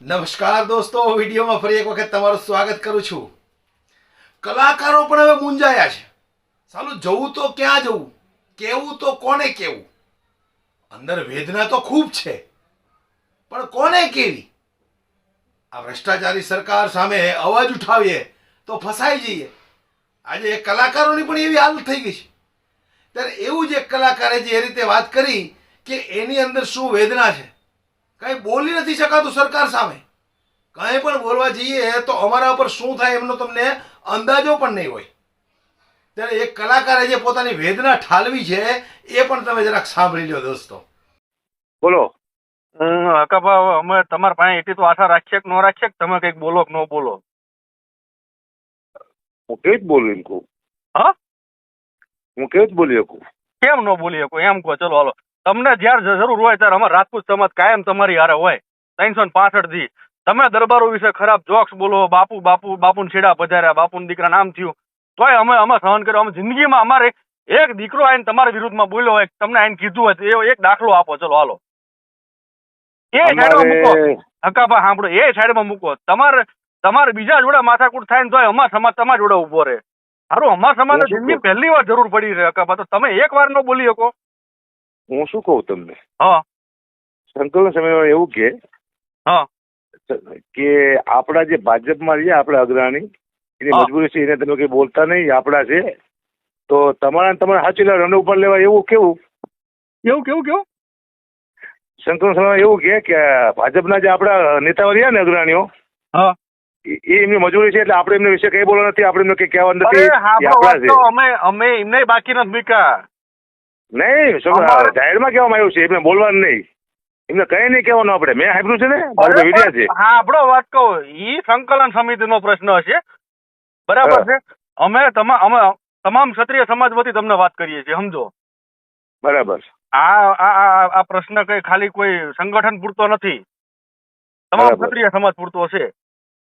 નમસ્કાર દોસ્તો વિડીયોમાં ફરી એક વખત તમારું સ્વાગત કરું છું. કલાકારો પણ હવે મૂંઝાયા છે. સાલું જવું તો ક્યાં જવું? કેવું તો કોને કેવું? અંદર વેદના તો ખૂબ છે. પણ કોને કેવી? આ ભ્રષ્ટાચારી સરકાર સામે અવાજ ઉઠાવીએ તો ફસાઈ જઈએ. આજે કલાકારોની પણ એવી હાલત થઈ ગઈ છે. ત્યારે એવું જ એક કલાકારે જે રીતે વાત કરી કે એની અંદર શું વેદના છે. કંઈ બોલી નથી શકાતું સરકાર સામે. કંઈ પણ બોલવા જઈએ તો અમારા ઉપર શું થાય એમનો તમને અંદાજો પણ નહીં હોય. ત્યારે એક કલાકારે જે પોતાની વેદના ઠાલવી છે એ પણ તમે જરાક સાંભળી લો દોસ્તો. બોલો. હું હકાભા અમે તમારા પાસે એટલી તો આશા રાખીએ કે ન રાખીએ કે તમે કંઈક બોલો કે ન બોલો? હું કે જ બોલી શકું? કહું હા? હું કે જ બોલી શકું? કેમ ન બોલી શકું? એમ કહો ચલો હાલો. તમને જ્યારે જરૂર હોય ત્યારે અમારા રાજપૂત સમાજ કાયમ તમારી હારે હોય. ત્રણસો ને પાસઠથી તમે દરબારો વિશે ખરાબ જોક્સ બોલો બાપુ બાપુ બાપુને છેડા પધાર્યા બાપુના દીકરા નામ થયું. તોય અમે અમે સહન કર્યું. અમે જિંદગીમાં અમારે એક દીકરો આઈને તમારા વિરુદ્ધમાં બોલ્યો હોય તમને આઈને કીધું હોય એ એક દાખલો આપો. ચલો હાલો. એ સાઈડમાં મૂકો. હકાભા સાંભળો. એ સાઈડમાં મૂકો. તમારે તમારે બીજા જોડે માથાકૂટ થાય ને તોય અમાર સમાજ તમારા જોડે ઊભો રહે. સારું અમાર સમાજ જિંદગી પહેલી વાર જરૂર પડી રહે હકાભા. તો તમે એક વાર ન બોલી શકો. હું શું કહું તમને? હા. સંકલન સમયમાં એવું કે હા. કે આપણા જે ભાજપમાં છે આપણા અગ્રણી એની મજબૂરી છે એને તમે કઈ બોલતા નહીં આપણા છે. તો તમારા તમારા સાચી રન ઉપર લેવા એવું કેવું? એવું કેવું કેવું? સંકલન સમયમાં એવું કે કે ભાજપના જે આપણા નેતાઓ રહ્યા ને અગ્રણીઓ હા. એ એમની મજૂરી છે એટલે આપણે એમના વિશે કઈ બોલવા નથી આપણે એમને કઈ કહેવા નથી અમે અમે એમને બાકી નથી મૂક્યા. નહીં જાહેરમાં કહેવામાં આવ્યું છે એમને બોલવાનું નહીં. એમને કઈ નહીં કહેવાનું આપણે. મેં સાંભળ્યું છે ને મારા વિડિયા છે. હા આપણો વાત કહું ઈ સંકલન સમિતિનો પ્રશ્ન હશે. બરાબર છે? અમે તમામ અમે તમામ ક્ષત્રિય સમાજ વતી તમને વાત કરીએ છીએ સમજો. બરાબર. આ આ આ- પ્રશ્ન કઈ ખાલી કોઈ સંગઠન પૂરતો નથી. તમામ ક્ષત્રિય સમાજ પૂરતો છે.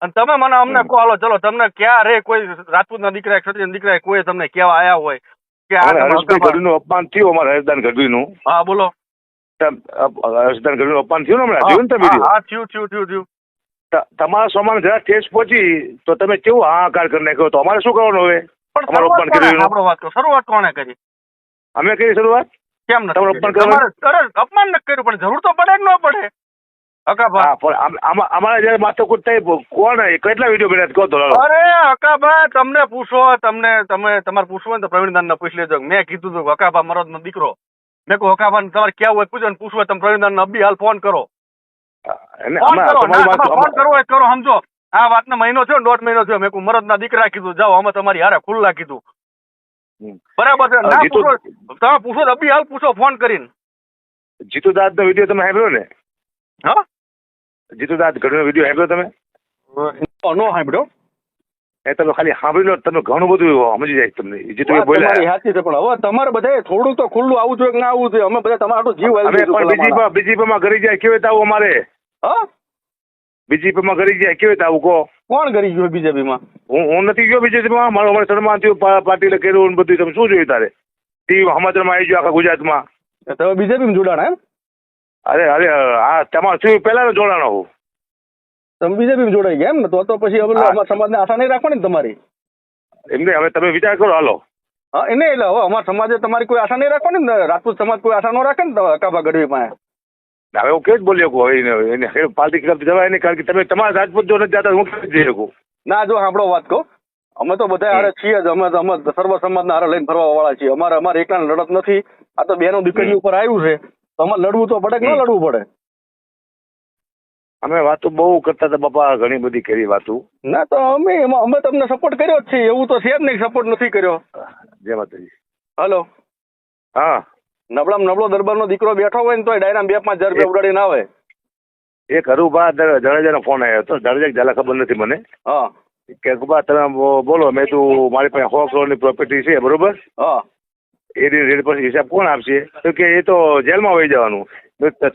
અને તમે મને અમને કહો હાલો ચલો તમને ક્યારે કોઈ રાજપૂતના દીકરા ક્ષત્રિય દીકરા કોઈ તમને કહેવા આયા હોય કે આ હર્ષભાઈ ગઢવીનું અપમાન થયું અમારે હર્ષદાન ગઢવીનું. હા બોલો. હર્ષદાન ગઢવીનું અપમાન થયું ને હમણાં? જોયું ને તમે હા, થયું થયું થયું થયું. તમારા સમાન જરા ટેસ્ટ પહોંચી તો તમે કેવું હાહાકાર કરી નાખ્યો? તો અમારે શું કરવાનું હવે? પણ અમારું અપમાન કર્યું? વાત શરૂઆત કોણે કરી? અમે કરી શરૂઆત? કેમ નથી તમારું અપમાન કર્યું અપમાન નથી કર્યું પણ જરૂર તો પડે ન પડે. હકાભા પણ અમારા જયારે માથાકૂટ થઈ કોણ કેટલા વીડિયો બનાવ્યા કહો તો અરે હકાભા તમને પૂછો તમને તમે તમારે પૂછવું ને તો પ્રવીણદાન ને પૂછી લેજો. મેં કીધું હતું અકાભા મારો નો દીકરો. મેં કહું અકાભા તમારે ક્યાં હોય? પૂછો ને પૂછવું તમે પ્રવીણદાન ને હાલ ફોન કરો. ફોન કરો ના, વાત- હોય કરો સમજો. આ વાતનો મહિનો થયો ને દોઢ મહિનો થયો. મેં કહું મરદ ના દીકરા કીધું જાઓ અમે તમારી હારે ખુલ્લા કીધું. બરાબર છે? ના પૂછો તમે પૂછો તો હાલ પૂછો ફોન કરીને. જીતુ દાદ નો વીડિયો તમે સાંભળ્યો ને? હા? જીતુ દાદ ગઢવીનો વીડિયો સાંભળ્યો તમે? નો સાંભળ્યો. એ તમે ખાલી સાંભળી લો તમે ઘણું બધું સમજી જાય તમને. જીતુ બોલ્યા. સાચી છે પણ હવે તમારે બધા થોડું તો ખુલ્લું આવું જોઈએ કે ના આવું જોઈએ? અમે બધા તમારો જીવ બીજી બીજી માં કરી જાય કેવી રીતે આવું અમારે? હા? બીજી માં કરી જાય કેવી આવું કહો? કોણ કરી ગયો બીજેપીમાં? હું હું નથી ગયો બીજેપીમાં મારો અમારે સન્માન થયું પાટીલે કર્યું બધું તમે શું જોયું તારે? ટીવી સમાચારમાં આવી ગયો આખા ગુજરાતમાં. તમે બીજેપીમાં જોડાણ એમ? અરે અરે આ તમારે થયું પહેલા જોડાણો હું. તમે બીજેપી જોડાઈ ગયા એમ તો તો પછી હવે સમાજને આશા નહીં રાખવાની તમારી? એમને હવે તમે વિચાર કરો હાલો. હા એને એટલે હવે અમારા સમાજે તમારી કોઈ આશા નહીં રાખવાની ને? રાજપૂત સમાજ કોઈ આશા ન રાખે ને કાબા ગઢવી પાસે? હવે હું કેવી જ બોલી શકું? હવે એને એને પાર્ટી ખિલાફ જવાય નહીં કારણ કે તમે તમારા રાજપૂત જો નથી જતા હું કેવી જઈ શકું? ના જો સાંભળો વાત કહું. અમે તો બધા હારે છીએ જ. અમે અમે સર્વ સમાજના હારે લઈને ફરવા વાળા છીએ. અમારે અમારે એકલા લડત નથી. આ તો બેનો દીકરી ઉપર આવ્યું છે. તો અમારે લડવું તો પડે કે ન લડવું પડે? અમે વાતો બહુ કરતા હતા બાપા ઘણી બધી કરી વાતો. ના તો અમે અમે તમને સપોર્ટ કર્યો જ છે એવું તો છે જ નહીં સપોર્ટ નથી કર્યો. જય માતાજી. હલો હા. નબળામ નબળો દરબારનો દીકરો બેઠો હોય ને તોય ડાયરામ બે પાંચ હજાર રૂપિયા ઉડાડીને આવે. એક હરુભા જડેજાનો ફોન આવ્યો હતો. જડેજા ઝાલા ખબર નથી મને. હા. કે ગુબા તમે બોલો મેં તું મારી પાસે સો કરોડની પ્રોપર્ટી છે બરોબર? હા. એ રેટ પર હિસાબ કોણ આપશે? તો કે એ તો જેલમાં વહી જવાનું.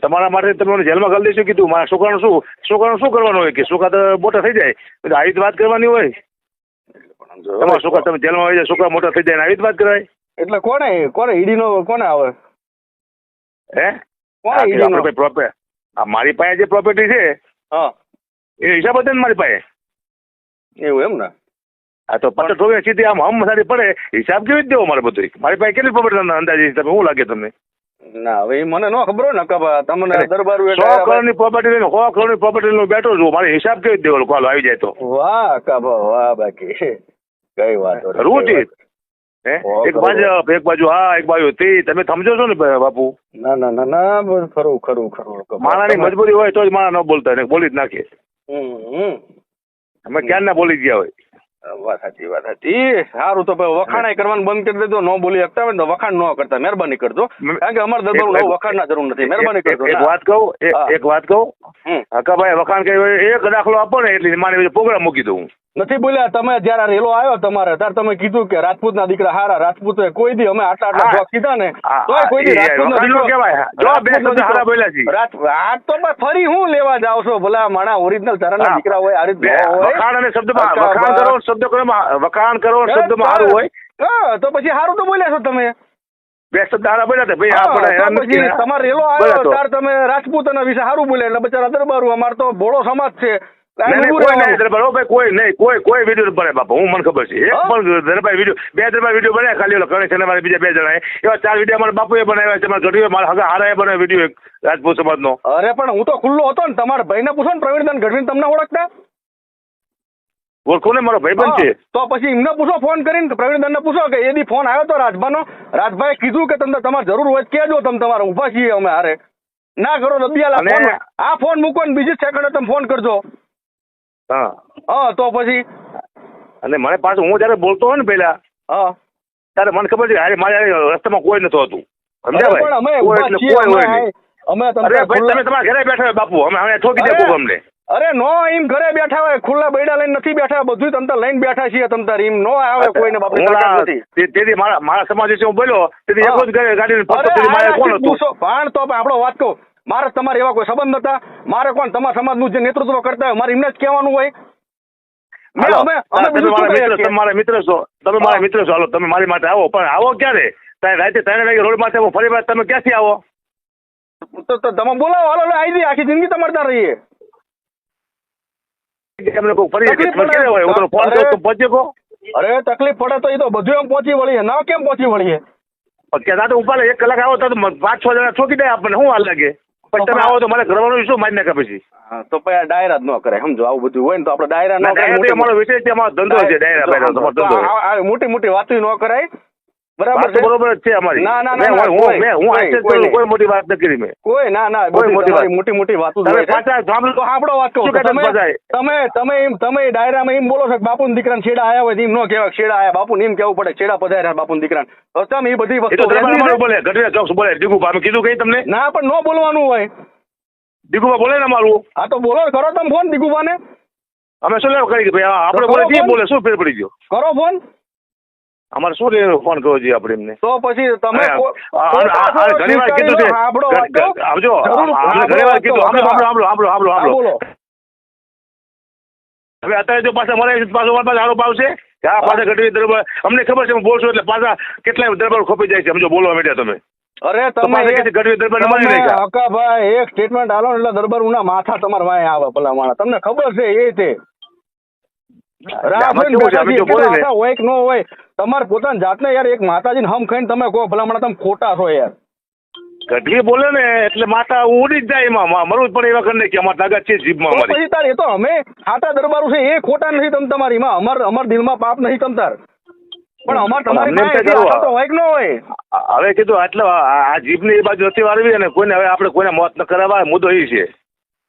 તમારા માટે તમે મને જેલમાં કરી દઈશું કીધું. મારા છોકરાનું શું છોકરાનું શું કરવાનું હોય કે છોકરા તો મોટા થઈ જાય? તો આવી જ વાત કરવાની હોય. તમારા છોકરા તમે જેલમાં વહી જાય છોકરા મોટા થઈ જાય આવી જ વાત કરાય. એટલે કોને કોને ઈડીનો કોને આવે? હે? કોને આપણે ઈડીનો પ્રોપર આ મારી પાસે જે પ્રોપર્ટી છે હા. એ હિસાબ હતો ને મારી પાસે. એવું એમ ને? આ તો પચાસ રૂપિયા સીધી આમ હમ સારી પડે હિસાબ કેવી રીતે દેવો મારે બધું મારી પાસે કેટલી પ્રોપર્ટી અંદાજે? તમે શું લાગે તમને? ના હવે મને ન ખબર હોય ને તમને દરબાર સો કરોડની પ્રોપર્ટી લઈને સો કરોડની પ્રોપર્ટી લઈને બેઠો છું મારે હિસાબ કેવી રીતે દેવો કોલ આવી જાય તો. વાહ કાબા વાહ બાકી. કઈ વાત રૂચિ હે? એક બાજુ એક બાજુ હા એક બાજુ તે. તમે સમજો છો ને બાપુ? ના ના ના ના ખરું ખરું ખરું મારાની મજબૂરી હોય તો જ માણા ન બોલતા ને બોલી જ નાખીએ. અમે ક્યાં ના બોલી ગયા હોય? વાત સાચી વાત સાચી. સારું તો વખાણાય કરવાનું બંધ કરી દેજો નો બોલી શકતા હોય તો વખાણ ન કરતા મહેરબાની કરજો. કારણ કે અમારા દરબાર વખાણ ના જરૂર નથી મહેરબાની કરજો. એક વાત કહું એક- વાત કહું. હકાભાઈ વખાણ કહ્યું એક દાખલો આપો ને એટલે મારે પ્રોગ્રામ મૂકી દઉં નથી બોલ્યા તમે જયારે રેલો આવ્યો તમારે ત્યારે તમે કીધું કે રાજપૂત ના દીકરા હારા રાજપૂત કોઈ દી અમે આટલા આટલા હા. કીધા ને તો કોઈ દી રાજપૂત નો કહેવાય. જો બે શબ્દ હારા બોલ્યા છે. આ તો ફરી હું લેવા જાવ છો ભલા માણા ઓરિજિનલ તારા. દીકરા હોય આ રીતે વખાણ અને વખાણ કરો શબ્દ કરો વખાણ કરો શબ્દમાં સારું હોય. હા, તો પછી સારું તો બોલ્યા છો તમે. બે શબ્દ હારા બોલ્યા હતા ભાઈ આપણે પછી તમારે રેલો આવ્યો. ત્યારે તમે રાજપૂત વિશે સારું બોલ્યા એટલે બચારા દરબારું અમાર તો ભોળો સમાજ છે. કોઈ નહીં, કોઈ કોઈ વીડિયો બને બાપા હું મને ખબર છે. એક પણ દરબાર વીડિયો બે દરબાર વીડિયો બને ખાલી ઓલો ગણેશ અને મારા બીજા બે જણાએ. એવા ચાર વીડિયો મારા બાપુએ બનાવ્યા છે મારા ગઢવીએ મારા હગા હારાએ બનાવ્યો વીડિયો એક રાજપૂત સમાજનો. અરે પણ હું તો ખુલ્લો હતો ને તમારા ભાઈને પૂછો ને પ્રવીણદાન ગઢવીને તમને ઓળખતા? ઓળખો ને મારો ભાઈબંધ છે. તો પછી એમને પૂછો ફોન કરીને કે પ્રવીણદાનને પૂછો કે એની ફોન આવ્યો તો રાજભાનો? રાજભાઈ કીધું કે તમને તમારે જરૂર હોય કહેજો તમે તમારે ઊભા છીએ અમે હારે. ના કરો ફોન આ ફોન મૂકો ને બીજી સેકન્ડે તમે ફોન કરજો. હા. હા તો પછી અને મને પાછું હું જયારે બોલતો હોય ને પેલા હા. ત્યારે મને ખબર છે અરે મારે રસ્તામાં કોઈ નતું હતું. સમજાય અમે તમે તમારા ઘરે બેઠા બાપુ અમે હવે ઠોકી દે! અમને. અરે નો એમ ઘરે બેઠા હોય ખુલ્લા બૈડા લઈને નથી બેઠા બધું તમતાર લઈને બેઠા છીએ તમતાર એમ નો આવે કોઈને નથી. તેથી મારા મારા સમાજ વિશે હું બોલ્યો તેથી એક જ ગાડી- પણ તો પણ આપણો વાત કહું. મારે તમારે એવા કોઈ સંબંધ હતા મારે કોણ? તમારા સમાજનું જે નેતૃત્વ કરતા હોય મારે એમને જ કહેવાનું હોય. તમે મારા મિત્ર છો. તમે મારા મિત્ર છો. હાલો તમે મારી માટે આવો પણ આવો ક્યારે? તારે રાતે ત્રણ વાગે રોડ માટે ફરી વાર તમે ક્યાંથી આવો? તો તમે બોલાવો. હાલો આવી આખી જિંદગી તમારે ત્યાં રહીએ. એમને કોઈ ફરી તકલીફ તમે ક્યારે હોય? હું તમને ફોન અરે. કરું તો પહોંચી શકો અરે તકલીફ પડે તો એ તો બધું એમ પહોંચી વળીએ. ના કેમ પહોંચી વળીએ? કેતા તો ઉપાડે એક કલાક આવો તો પાંચ છ જણા છોકી દે આપણને. શું હાલ લાગે? પણ તમે આવો તો મારે કરવાનું શું મારી નાખે પછી? તો પછી આ ડાયરા જ ન કરે. સમજો આવું બધું હોય ને તો આપણે ડાયરા ના કરે અમારો વિષય છે અમારો ધંધો છે ડાયરા મોટી મોટી વાતો ન કરાય. બરાબર છે? બરોબર છે અમારી. ના, ના, ના, હું મેં- હું આશ્ચર્ય કોઈ કરું, નહીં. કોઈ મોટી વાત નથી કરી મેં. કોઈ ના ના કોઈ મોટી વાત. મોટી મોટી વાતો તમે પાછા સાંભળો તો આપણો વાત કહું શું તો કહેતા તમે તમે તમે એમ તમે ડાયરામાં એમ બોલો છો કે બાપુ દીકરાને છેડા આયા હોય એમ ન કહેવાય છેડા આયા. બાપુ એમ કેવું પડે છેડા પધાર્યા બાપુ દીકરાને. હવે એ બધી વસ્તુ? બોલે. ચોક્સ બોલે? દીગુભા અમે કીધું કઈ તમને? ના પણ ન બોલવાનું હોય. દીકુભા બોલે ને અમારું. હા તો બોલો કરો તમે ફોન દીગુબાને અમે શું લેવા કરી? ભાઈ આપણે બોલે. બોલે શું ફેર પડી ગયો? કરો ફોન. અમારે શું લઈને ફોન કરવો જોઈએ આપણે એમને? તો પછી તમે ઘણી વાર કીધું છે. આવજો. ઘણી વાર કીધું. સાંભળો સાંભળો સાંભળો સાંભળો સાંભળો હવે અત્યારે જો પાછા મને પાછો મારા પાસે આરોપ આવશે આ પાછા ઘટવી દરબાર અમને ખબર છે હું બોલશું એટલે પાછા કેટલાય દરબાર ખોપી જાય છે સમજો બોલવા માંડ્યા તમે. અરે તમે પાછા એક- સ્ટેટમેન્ટ આલો એટલે દરબારુના માથા તમારા વાંહે આવે ભલા માણસ. તમને ખબર છે એ તે હોય કે ન હોય તમારે પોતાની જાતને યાર એક માતાજીને હમ ખાઈને તમે કહો ભલામણ તમે ખોટા છો યાર. ગઢવી બોલે ને એટલે માતા ઉડી જ જાય એમાં મા- મરવું પણ એવા કરી કે અમારા તાકાત છે જીભમાં મારી પછી તાર એ તો અમે ખાટા દરબારું છે એ ખોટા નથી તમ તમારીમાં અમાર અમાર દિલમાં પાપ નથી તમ તાર. પણ અમાર તમારી તો હોય કે ન હોય. હવે કીધું આટલો આ આ જીભની એ બાજુ હતી વાળવી અને કોઈને હવે આપણે કોઈને મોત ન કરાવવા મુદ્દો એ છે.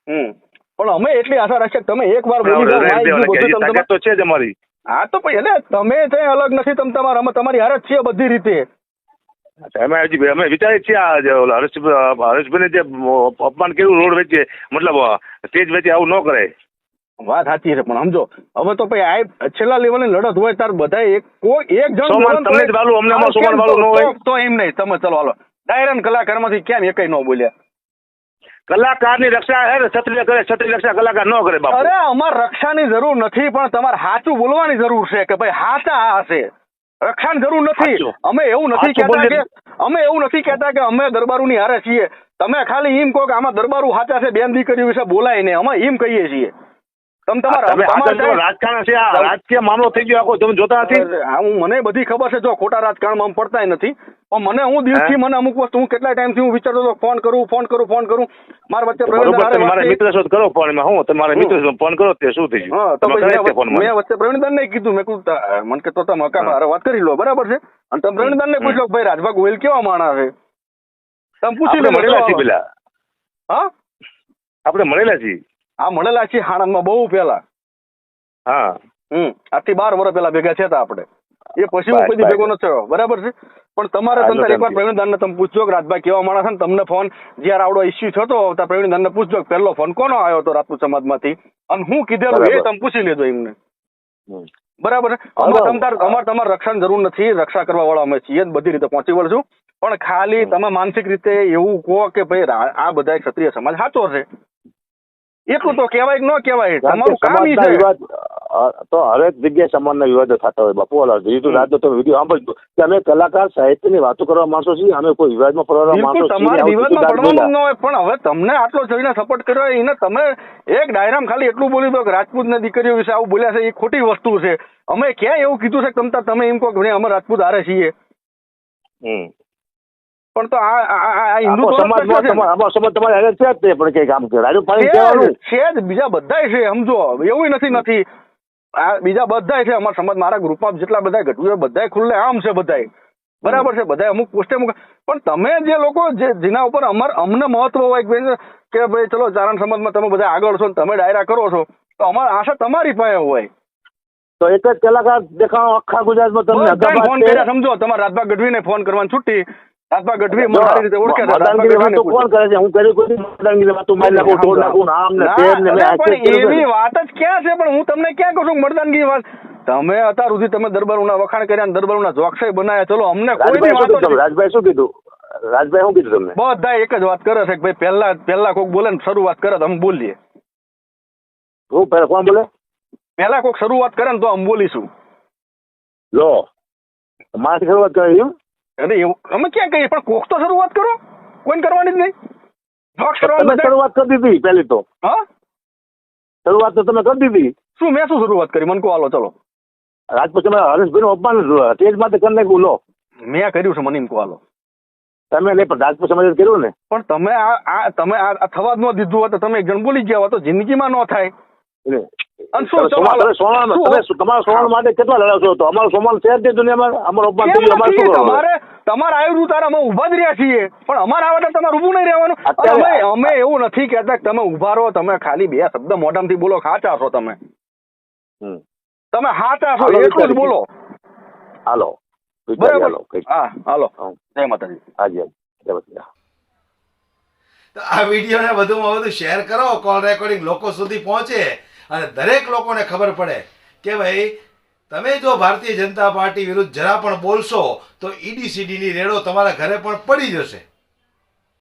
હમ. પણ અમે એટલી આશા રાખીએ તમે એક વાર બોલી તમ તાકાત તો છે જ અમારી. હા તો પછી એટલે તમે છે અલગ નથી તમે તમારા અમે તમારી હારે જ છીએ બધી રીતે. અમે હજી અમે વિચારીએ છીએ આ જે હરેશ હરેશભાઈને જે અપમાન કર્યું રોડ વેચે મતલબ સ્ટેજ વેચે આવું ન કરે વાત સાચી છે પણ સમજો હવે તો પછી આ છેલ્લા લેવલની લડત હોય તાર બધા એક કોઈ એક જણ તમને જ વાલું, અમને વાલું ન તો- હોય? તો- તો એમ નહીં તમે ચલો હાલો. ડાયરન કલાકારમાંથી કેમ એકય ન બોલ્યા. કલાકારની રક્ષા હે ક્ષત્રિય કરે ક્ષત્રિય રક્ષા કલાકાર ન કરે બાપુ. અરે અમાર રક્ષાની જરૂર નથી પણ તમારે સાચું બોલવાની જરૂર છે કે ભાઈ હાચા હશે રક્ષાની જરૂર નથી. અમે એવું નથી કહેતા કે અમે એવું નથી કહેતા કે અમે દરબારુની હારે છીએ. તમે ખાલી એમ કહો કે આમાં દરબારું હાચા છે બેન દીકરીઓ વિશે બોલાય ને અમે એમ કહીએ છીએ. તમે તમારા તમે આ તમારા તો રાજકારણ છે આ રાજકીય મામલો થઈ ગયો આખો તમે જોતા નથી? હું મને બધી ખબર છે જો ખોટા રાજકારણમાં અમે નથી. પણ મને હું દિલથી મને અમુક વસ્તુ હું કેટલા ટાઈમથી હું વિચારતો હતો ફોન કરું ફોન કરું ફોન કરું. મારા વચ્ચે બરોબર પ્રવીણદાન હારે તમે વાત મારા મિત્ર સાથે કરો ફોન હું તમારા મિત્ર સાથે ફોન કરો તે શું થઈ ગયું? તો પછી મેં વચ્ચે- પ્રવીણદાન ને કીધું. મેં કીધું મને કે તો તમે વાત કરી લો. બરાબર છે? અને તમે પ્રવીણદાન ને પૂછ્યો લો ભાઈ રાજભા ગોયલ કેવા માણસ છે? તમે પૂછી લો મળેલા છીએ પેલા. હા? આપણે મળેલા છીએ. આ મળેલા છીએ હાણંદમાં બહુ પહેલા. હા. હમ. આજથી બાર વર્ષ પહેલા ભેગા થયા આપણે. એ પછી હું કોઈ ભેગો નથી થયો. બરાબર છે? પણ તમારે જો એકવાર સમજી. તમે પૂછજો કે રાજભાઈ કેવા માણસ ને તમને ફોન જ્યારે આવડો ઇસ્યુ થતો ત્યાં પ્રવીણદાનને પૂછજો કે પહેલો ફોન કોનો આવ્યો હતો રાજપૂત સમાજમાંથી? અને હું કીધેલું એ. તમે પૂછી લેજો એમને. બરાબર અમારે તમારે અમારે તમારે રક્ષણ જરૂર નથી. રક્ષા કરવા વાળા અમે છીએ બધી રીતે પહોંચી વળશું. પણ ખાલી તમે માનસિક રીતે એવું કહો કે ભાઈ આ બધા ક્ષત્રિય સમાજ સાચો છે. એટલું તો કહેવાય કે ન કહેવાય તમારું કામ ઈ છે. વિવાદ તો હરેક જગ્યાએ સમાજના વિવાદો થતા હોય બાપુ ઓલા જીતુ. રાત તો વીડિયો સાંભળજો. કે અમે કલાકાર સાહિત્યની વાતો કરવા માણસો છીએ અમે કોઈ વિવાદમાં પડવા માણસો છીએ તમારે વિવાદમાં પડવાનું ન હોય પણ હવે તમને આટલો જઈને સપોર્ટ કર્યો એને તમે એક ડાયરામ ખાલી એટલું બોલી દો કે રાજપૂતની દીકરીઓ વિશે આવું બોલ્યા છે એ ખોટી વસ્તુ છે. અમે ક્યાં એવું કીધું છે તમતા તમે એમ કહો કે અમે રાજપૂત હારે છીએ. હમ. પણ તો આ હિન્દુ સમાજ તમારે હારે છે જ તે પણ કઈ કામ કરે રાજુ કહેવાનું. છે જ. બીજા બધાય છે સમજો એવું નથી નથી. આ બીજા બધાય છે અમારા સમાજ મારા ગ્રુપમાં જેટલા બધા ઘટવું બધાય ખુલ્લે આમ છે બધાય. બરાબર છે બધા અમુક પોસ્ટે મૂકે પણ તમે જે લોકો જે જેના ઉપર અમર અમને મહત્વ હોય કે ભાઈ ચલો ચારણ સમાજમાં તમે બધા આગળ છો ને તમે ડાયરા કરો છો તો અમારી આશા તમારી પાસે હોય. તો એક જ કલાકાર દેખાણો આખા ગુજરાતમાં તમને ફોન કર્યા સમજો. તમારે રાજભા ગઢવીને ફોન કરવાની છૂટી રાજભા ગઢવી મારી રીતે ઓળખે ગઢવીને વાતો કોણ કરે છે? હું કરી કોઈ મતદાનગીરી વાતો મારી નાખું તોડ નાખું આમ ને તેમ ને પણ એવી વાત જ ક્યાં છે? પણ હું તમને ક્યાં કહું છું મરદાનગી વાત? તમે અત્યાર સુધી તમે દરબારોના વખાણ કર્યા ને દરબારોના જોક્ષય બનાયા. ચલો અમને શું વાતો રાજભાઈ શું કીધું? રાજભાઈ શું કીધું તમને? બધા એક જ વાત કરે છે કે ભાઈ પહેલા પહેલા કોક બોલે ને શરૂઆત કરે તો અમે બોલીએ. હું પહેલા કોણ બોલે? પહેલા કોક શરૂઆત કરે ને તો અમે બોલીશું. લો મારાથી શરૂઆત કરી અરે એવું અમે ક્યાં કહીએ? પણ કોક તો શરૂઆત કરો. કોઈને કરવાની જ નહીં. જોક્સ કરવાની શરૂઆત કરી દીધી પહેલી તો. હા? શરૂઆત તો તમે કરી દીધી. શું મેં શું શરૂઆત કરી? મને કહો હાલો ચલો. રાજપૂત તમે હરેશભાઈ નું અપમાન તેજ માટે કરી નાખ્યું લો. મેં કર્યું છે મને એમ કહો હાલો. તમે નહીં પણ રાજપૂત સમાજ કર્યું ને. પણ તમે આ તમે આ થવા જ ન દીધું હોત તમે એક જણ બોલી ગયા હોત તો જિંદગીમાં ન થાય. તમે સોમા- તમે સોમાન શું? તમે શું- તમારા સોમાન માટે કેટલા લડાશો તો અમારો સોમાન છે જ નહીં દુનિયામાં અમારો અપમાન કેમ થયું અમારે નથી? શું કરવાનું? તમારે તમારે આવ્યું તારે અમે ઊભા જ રહ્યા છીએ પણ અમારે આવે તમારે ઊભું નહીં રહેવાનું અમે અમે એવું નથી કહેતા કે તમે ઊભા રહો તમે ખાલી બે શબ્દ મોઢામાંથી બોલો સાચા છો તમે તમે સાચા છો હાલો, એટલું જ બોલો હાલો બરાબર હા હાલો. જય માતાજી હાજી હાજી. જય માતાજી. આ વિડીયોને વધુમાં વધુ શેર કરો કોલ રેકોર્ડિંગ લોકો સુધી પહોંચે અને દરેક લોકોને ખબર પડે કે ભાઈ, તમે જો ભારતીય જનતા પાર્ટી વિરુદ્ધ જરા પણ બોલશો, તો ઈડીસીડીની રેડો તમારા ઘરે પણ પડી જશે.